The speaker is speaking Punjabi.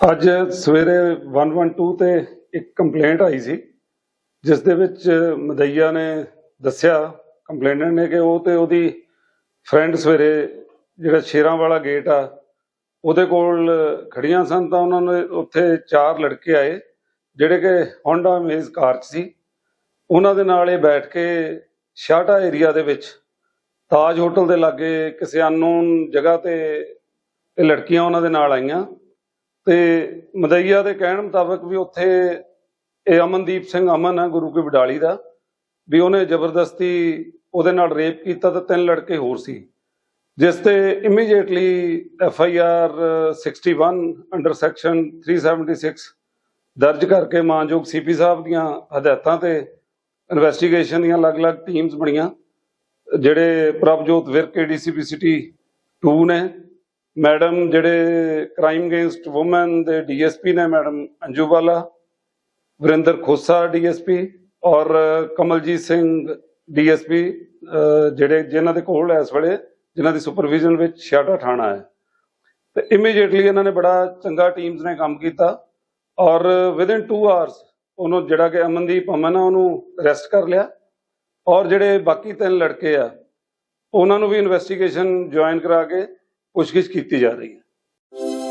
ਅੱਜ ਸਵੇਰੇ 112 ਤੇ ਇੱਕ ਕੰਪਲੇਂਟ ਆਈ ਸੀ, ਜਿਸ ਦੇ ਵਿੱਚ ਮਦਈਆ ਨੇ ਦੱਸਿਆ ਕੰਪਲੇਨੈਂਟ ਨੇ ਕਿ ਉਹ ਤੇ ਉਹਦੀ ਫਰੈਂਡ ਸਵੇਰੇ ਜਿਹੜਾ ਸ਼ੇਰਾਂ ਵਾਲਾ ਗੇਟ ਆ, ਉਹਦੇ ਕੋਲ ਖੜੀਆਂ ਸਨ ਤਾਂ ਉਹਨਾਂ ਨੇ ਉੱਥੇ ਚਾਰ ਲੜਕੇ ਆਏ, ਜਿਹੜੇ ਕਿ ਹੋਂਡਾ ਮੇਜ਼ ਕਾਰ 'ਚ ਸੀ। ਉਹਨਾਂ ਦੇ ਨਾਲ ਇਹ ਬੈਠ ਕੇ ਸ਼ਾਟਾ ਏਰੀਆ ਦੇ ਵਿੱਚ ਤਾਜ ਹੋਟਲ ਦੇ ਲਾਗੇ ਕਿਸੇ ਅਨਨੋਨ ਜਗ੍ਹਾ ਤੇ ਇਹ ਲੜਕੀਆਂ ਉਹਨਾਂ ਦੇ ਨਾਲ ਆਈਆਂ। ਤੇ ਮਦਈਆ ਦੇ ਕਹਿਣ ਮੁਤਾਬਕ ਵੀ ਉੱਥੇ ਇਹ ਅਮਨਦੀਪ ਸਿੰਘ ਅਮਨ ਹੈ ਗੁਰੂ ਕੀ ਬਡਾਲੀ ਦਾ, ਵੀ ਉਹਨੇ ਜ਼ਬਰਦਸਤੀ ਉਹਦੇ ਨਾਲ ਰੇਪ ਕੀਤਾ ਤੇ ਤਿੰਨ ਲੜਕੇ ਹੋਰ ਸੀ, ਜਿਸ ਤੇ immediately F I R 61 under section 376 ਦਰਜ ਕਰਕੇ ਮਾਨਯੋਗ ਸੀਪੀ ਸਾਹਿਬ ਦੀਆਂ ਹਦਾਇਤਾਂ ਤੇ ਇਨਵੈਸਟੀਗੇਸ਼ਨ ਦੀਆਂ ਅਲੱਗ-ਅਲੱਗ ਟੀਮਸ ਬਣੀਆਂ, ਜਿਹੜੇ ਪ੍ਰਭਜੋਤ ਵਿਰਕ ਡੀਸੀਪੀ ਸਿਟੀ 2 ਨੇ। ਮੈਡਮ ਜਿਹੜੇ ਕ੍ਰਾਈਮ ਅਗੇਂਸਟ ਔਮਨ ਦੇ ਡੀਐਸਪੀ ਨੇ ਮੈਡਮ ਅੰਜੂ ਬਾਲਾ ਵਰਿੰਦਰ ਖੋਸਾ ਡੀਐਸਪੀ ਔਰ ਕਮਲਜੀਤ ਸਿੰਘ ਡੀਐਸਪੀ ਜਿਹੜੇ ਜਿਨ੍ਹਾਂ ਦੇ ਕੋਲ ਇਸ ਵੇਲੇ ਜਿਨ੍ਹਾਂ ਦੀ ਸੁਪਰਵਿਜ਼ਨ ਵਿੱਚ ਛਿਆਟਾ ਥਾਣਾ ਹੈ। ਤੇ ਇਮੀਡੀਏਟਲੀ ਇਹਨਾਂ ਨੇ ਬੜਾ ਚੰਗਾ ਟੀਮਸ ਨੇ ਕੰਮ ਕੀਤਾ ਔਰ ਵਿਦਿਨ 2 ਆਵਰਸ ਉਹਨੂੰ ਜਿਹੜਾ ਕਿ ਅਮਨਦੀਪ ਅਮਨ ਆ, ਉਹਨੂੰ ਅਰੈਸਟ ਕਰ ਲਿਆ ਔਰ ਜਿਹੜੇ ਬਾਕੀ ਤਿੰਨ ਲੜਕੇ ਆ, ਉਹਨਾਂ ਨੂੰ ਵੀ ਇਨਵੈਸਟੀਗੇਸ਼ਨ ਜੁਆਇਨ ਕਰਾ ਕੇ ਪੁੱਛਗਿੱਛ ਕੀਤੀ ਜਾ ਰਹੀ ਹੈ।